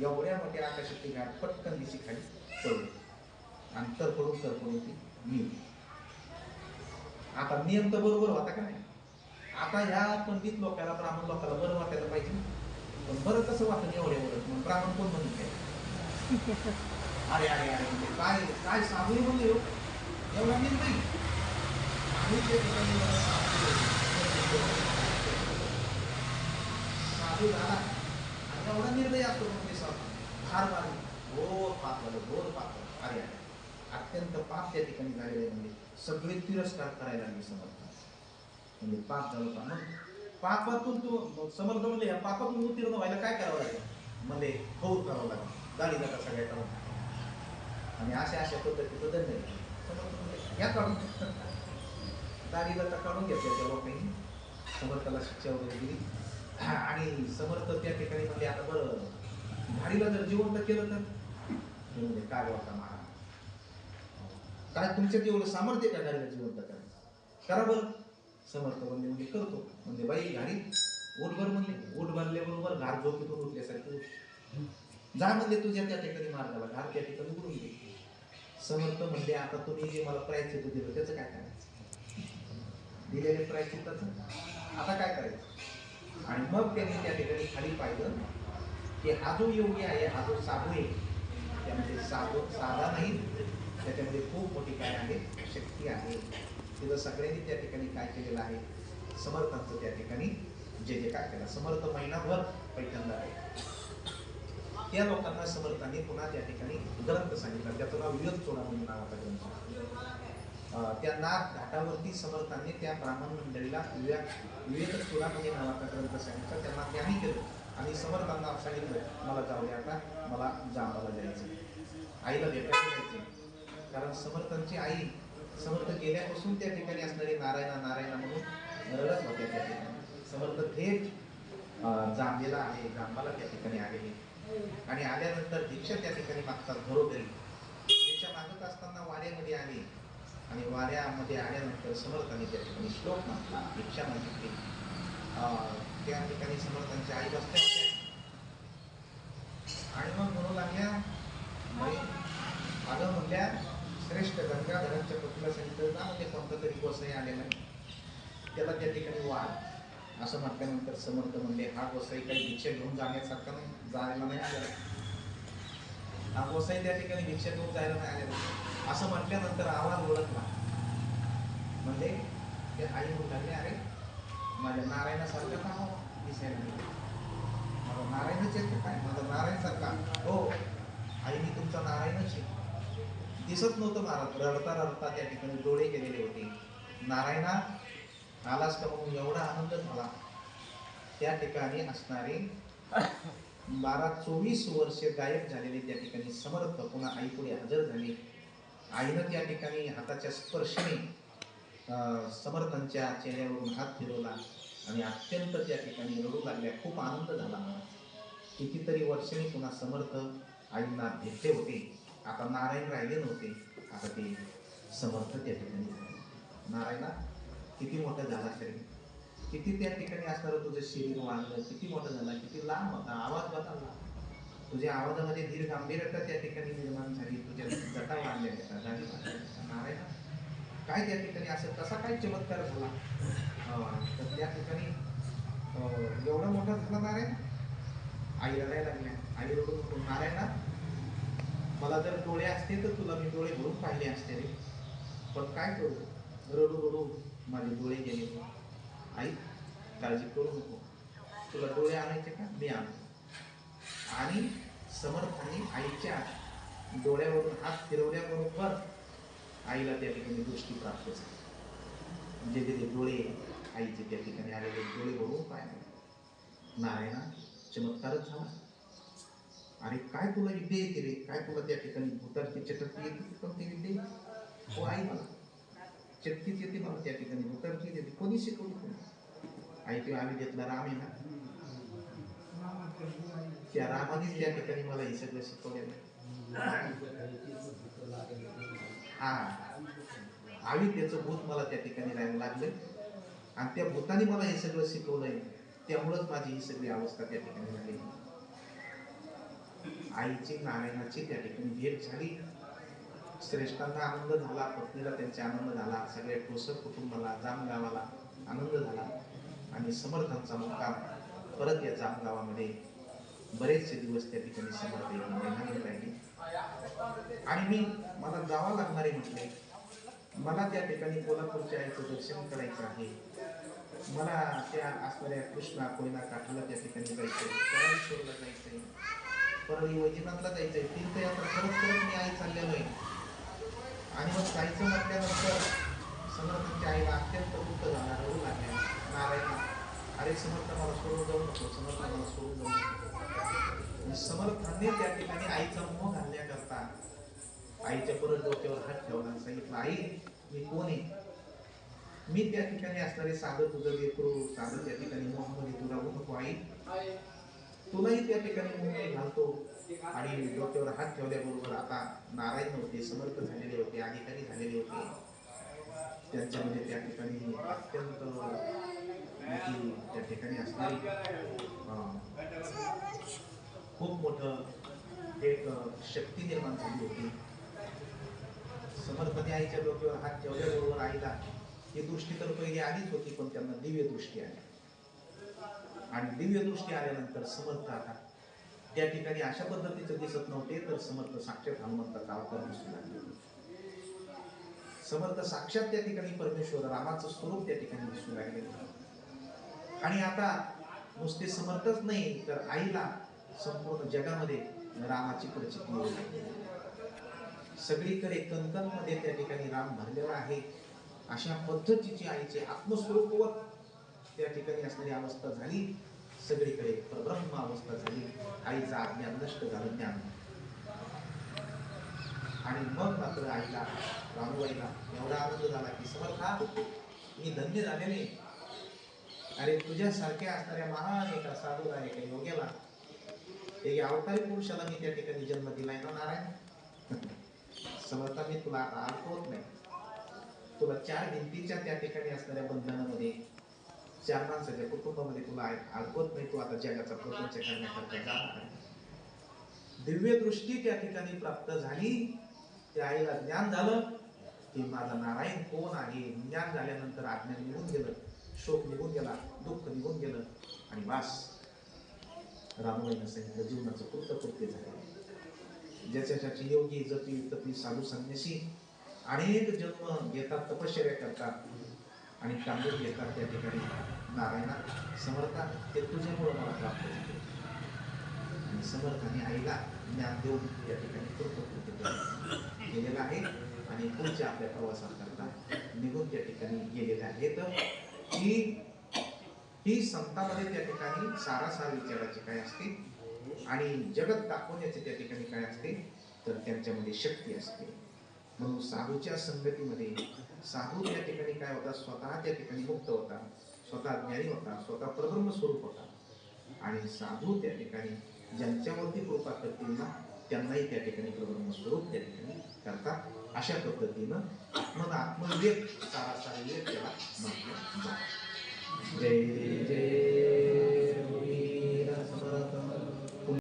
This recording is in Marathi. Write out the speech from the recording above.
एवढ्या मोठ्या आकाशाची गाठ पटकन दिशी खाली पडली. आणि तर पडून तर पडून ती मी आता नियम तर बरोबर होता का नाही? आता ह्या पंडित लोकांना ब्राह्मण लोकांना बरं वाटायला पाहिजे पण बरं कसं वाटतं एवढे एवढं मग ब्राह्मण कोण म्हणून काय? अरे अरे अरे म्हणजे काय काय साधू आहे म्हणजे हो? एवढा निर्णय. आम्ही ते ठिकाणी साधू झाला. एवढा निर्णय असतो मी फार मारली घोर पाप झालं घोर पाप झालं. अरे अत्यंत पाप त्या ठिकाणी झालेले म्हणजे सगळे तिरस्कार करायला लागले म्हणजे समर्थ म्हणजे पाप झालं का मग पापातून तू समर्थ म्हणजे या पापातून उत्तीर्ण व्हायला काय करावं लागेल? मध्ये खौर करावं लागेल. गाडी जाता सगळ्या करावं आणि अशा अशा पद्धतीचं दंड समर्थ म्हणजे या काढून दाढीला तर काढून घेतल्या तेव्हा काही समर्थाला शिक्षा वगैरे दिली. आणि समर्थ त्या ठिकाणी म्हणजे आता बरं गाडीला जर जिवंत केलं तर? म्हणजे काय वाटा महाराज? काय तुमच्यात एवढं सामर्थ्य का गाडीला जिवंत करायचं? करा बरं. समर्थ म्हणजे म्हणजे करतो. म्हणजे बाई गाडी ओटभर म्हणले ओट भरल्याबरोबर घाट झोपेतून उठल्यासारखी जा म्हणजे तुझ्या त्या ठिकाणी मार्गाला घाट त्या ठिकाणी उडून दे समर्थ म्हणजे आता तुम्ही जे मला प्रायचित दिलं त्याचं काय करायचं? दिलेले येतात आता काय करायचं? आणि मग त्यांनी त्या ठिकाणी खाली पाहिलं की हा जो योगी आहे हा जो साधू आहे त्यामध्ये साधू साधा नाही त्याच्यामध्ये खूप मोठी काय आहे? शक्ती आहे. तिथं सगळ्यांनी त्या ठिकाणी काय केलेलं आहे? समर्थांचं त्या ठिकाणी जे जे काय केलं. समर्थ महिनाभर पैठणदार आहे. त्या लोकांना समर्थांनी पुन्हा त्या ठिकाणी ग्रंथ सांगितला. त्याचं नाव विरोध चोडा म्हणून नावाचा ग्रंथ त्यांना त्या घाटावरती समर्थांनी त्या ब्राह्मण मंडळीला विवेक विवेक चोडा म्हणजे नावाचा ग्रंथ सांगितला त्यांना त्यांनी केलं. आणि समर्थांना सांगितलं मला जाऊ द्या आता मला जांबाला जायचं आईला भेटायला जायचं कारण समर्थांची आई समर्थ गेल्यापासून त्या ठिकाणी असणारी नारायणा नारायणा म्हणून रडत होत्या त्या ठिकाणी. समर्थ थेट जांबेला जांभेला आहे जांबाला त्या ठिकाणी आलेले आणि आल्यानंतर दीक्षा त्या ठिकाणी मागतात घरोघरी. दीक्षा मागत असताना वाड्यामध्ये आले. आणि वाऱ्यामध्ये आल्यानंतर समर्थांनी त्या ठिकाणी श्लोक म्हटला भिक्षा मागितली त्या ठिकाणी समर्थांची आई बसल्या होत्या. आणि मग म्हणू लागल्या अगं म्हणल्या श्रेष्ठ गंगाधरांच्या पतीला सांगितलं ना म्हणजे कोणतं तरी गोसाई आलेला नाही त्याला त्या ठिकाणी वाढ असं म्हटल्यानंतर समर्थ म्हणले हा गोसाई काही भिक्षा घेऊन जाण्यासारखा नाही जायला नाही आलेला गोसाई त्या ठिकाणी भिक्षा घेऊन जायला नाही आले असं म्हटल्यानंतर आवाज ओळखला. म्हणजे ते आई म्हणू लागले अरे माझ्या नारायणासारखं का हो? दिसायला माझा मला नारायणच येते काय? माझा नारायण सारखा हो आई मी तुमचा नारायणच आहे. दिसत नव्हतं महाराज. रडता रडता त्या ठिकाणी डोळे गेलेले होते. नारायणा आलास का म्हणून एवढा आनंद झाला? त्या ठिकाणी असणारे बारा चोवीस वर्ष गायब झालेले त्या ठिकाणी समर्थ पुन्हा आईपुढे हजर झाले. आईनं त्या ठिकाणी हाताच्या स्पर्शाने समर्थांच्या चेहऱ्यावरून हात फिरवला आणि अत्यंत त्या ठिकाणी रडू लागल्या. खूप आनंद झाला मला. कितीतरी वर्षांनी पुन्हा समर्थ आईंना भेटले होते. आता नारायण राहिले नव्हते. आता ते समर्थ त्या ठिकाणी नारायणा किती मोठा झाला तरी? किती त्या ठिकाणी असणारं हो तुझं शरीर वाढलं किती मोठं झालं? किती लांब होता? आवाज बदलला. तुझ्या आवाजामध्ये धीर गांभीर्यता त्या ठिकाणी निर्माण झाली. तुझ्या जटा वाढल्या गेल्या गाडी नारायण. काय त्या ठिकाणी असं? कसा काय चमत्कार झाला? हो, तर त्या ठिकाणी एवढा मोठा झाला नारायण? आई रडायला लागल्या. आई रडून रडून, नारायणा मला जर डोळे असते तर तुला मी डोळे भरून पाहिले असते रे. पण काय करू? रडू रडू माझे डोळे गेले. आई काळजी करू नको. तुला डोळे आणायचे का? मी आणतो. आणि समर्थाने आईच्या डोळ्यावरून हात फिरवल्याबरोबर आईला त्या ठिकाणी दृष्टी प्राप्त झाली म्हणजे तिथे डोळे आईचे त्या ठिकाणी आलेले डोळे भरून पाहिले नारायणा चमत्कारच झाला. अरे काय तुला विद्या येते रे काय तुला त्या ठिकाणी भूताची चटकी येते ती ते विद्या हो आई मला. चटकीच येते मला त्या ठिकाणी. भूताची येते. कोणी शिकवली कोणी आई आम्ही घेतला राम आहे ना? त्या रामानेच त्या ठिकाणी मला हे सगळं शिकवलेलं हा. आम्ही त्याचं भूत मला त्या ठिकाणी राहायला लागलं आणि त्या भूताने मला हे सगळं शिकवलंय. त्यामुळंच माझी ही सगळी अवस्था त्या ठिकाणी झाली आईची नारायणाची त्या ठिकाणी भेट झाली. श्रेष्ठांना आनंद झाला पत्नीला त्यांचा आनंद झाला. सगळ्या ठोसर कुटुंबाला जाम गावाला आनंद झाला. आणि समर्थांचा मुक्काम परत या जाम गावामध्ये. बरेचसे दिवस त्या ठिकाणी समर्थ राहिले. आणि मी मला जावा लागणारे म्हटले मला त्या ठिकाणी कोल्हापूरच्या आईचं दर्शन करायचं आहे. मला त्या असणाऱ्या कृष्णा कोयना काठाला त्या ठिकाणी जायचंय. परमेश्वरला जायचंय. परळी वैजनाथला जायचंय. तीर्थयात्रा करत करत मी आई चाललेलो आहे. आणि मग जायचं म्हटल्यानंतर समर्थांच्या आईला अत्यंत दुःख झाला रडू लागल्या नारायण. अरे समर्थ मला सोडून जाऊ नको समर्थ मला सोडून जाऊ नको. समर्थांनी त्या ठिकाणी आईचा मोह घालण्याकरता आईच्या परत डोक्यावर हात ठेवला सांगितलं आई मी कोण आहे? मी त्या ठिकाणी असणारे साधं तुझं लेकरू साधं त्या ठिकाणी मोहमध्ये तुला नको आई. तुलाही त्या ठिकाणी मुंबई घालतो. आणि डोक्यावर हात ठेवल्याबरोबर आता नारायण होते समर्थ झालेले होते अधिकारी झालेले होते. त्यांच्यामध्ये त्या ठिकाणी अत्यंत मोठी त्या ठिकाणी असणारी खूप मोठं एक शक्ती निर्माण झाली होती. समर्थाने आईच्या डोक्यावर हात ठेवल्याबरोबर आईला ही दृष्टी तर पहिली आलीच होती पण त्यांना दिव्य दृष्टी आली. आणि दिव्य दृष्टी आल्यानंतर समर्थ आता त्या ठिकाणी अशा पद्धतीचं दिसत नव्हते तर समर्थ साक्षात हनुमंताचा अवतार दिसू लागले. समर्थ साक्षात त्या ठिकाणी परमेश्वर रामाचं स्वरूप त्या ठिकाणी दिसू लागले. आणि आता नुसते समर्थच नाही तर आईला संपूर्ण जगामध्ये रामाची प्रचिती सगळीकडे कणकणमध्ये त्या ठिकाणी राम भरलेला आहे. अशा पद्धतीची आईचे आत्मस्वरूपवर त्या ठिकाणी असणारी अवस्था झाली. सगळीकडे परब्रह्म अवस्था झाली. आईचा अज्ञान नष्ट झालं ज्ञान. आणि मग मात्र आईला रामबाईला एवढा आनंद झाला की समर्था मी धन्य झालेले. अरे तुझ्यासारख्या असणाऱ्या महान एका साधूला एका योग्याला एक अवतारी पुरुषाला मी त्या ठिकाणी जन्म दिलाय ना नारायण? समजता मी तुला आता होत नाही. तुला चार भिंतीच्या त्या ठिकाणी असणाऱ्या बंधनामध्ये चार माणसाच्या कुटुंबामध्ये तुला आड- अडकवत नाही तू आता जगाचा प्रपंच करण्याकरता जाणार आहे. दिव्य दृष्टी त्या ठिकाणी प्राप्त झाली. त्या आईला ज्ञान झालं की माझा नारायण कोण आहे? ज्ञान झाल्यानंतर आज्ञान निघून गेलं. शोक निघून गेला दुःख निघून गेलं आणि वास रामबाईनं सांगितलं जीवनाचं कृतकृत्य झालं. ज्याच्यासाठी योगी जपी तपी साधू संन्यासी अनेक जन्म घेतात तपश्चर्या करतात आणि तांदूळ घेतात त्या ठिकाणी. नारायणा समर्था ते तुझ्यामुळं मला प्राप्त झाले. आणि समर्थाने आईला ज्ञान देऊन त्या ठिकाणी कृतकृत्य केलं- केलेलं आहे आणि पुढच्या आपल्या प्रवासाकरता निघून त्या ठिकाणी गेलेल्या आहेत की ही संतामध्ये त्या ठिकाणी सारासार विचाराची काय असते? आणि जगत दाखवण्याचे त्या ठिकाणी काय असते? तर त्यांच्यामध्ये शक्ती असते. म्हणून साधूच्या संगतीमध्ये साधू त्या ठिकाणी काय होता? स्वतः त्या ठिकाणी मुक्त होता. स्वतः ज्ञानी होता. स्वतः प्रब्रह्म स्वरूप होता. आणि साधू त्या ठिकाणी ज्यांच्यावरती कृपा करतील ना त्यांनाही त्या ठिकाणी परब्रह्म स्वरूप त्या ठिकाणी करतात अशा पद्धतीनं मग आत्मविवेक सारा विवेक त्याला म्हटलं जातं जय जय.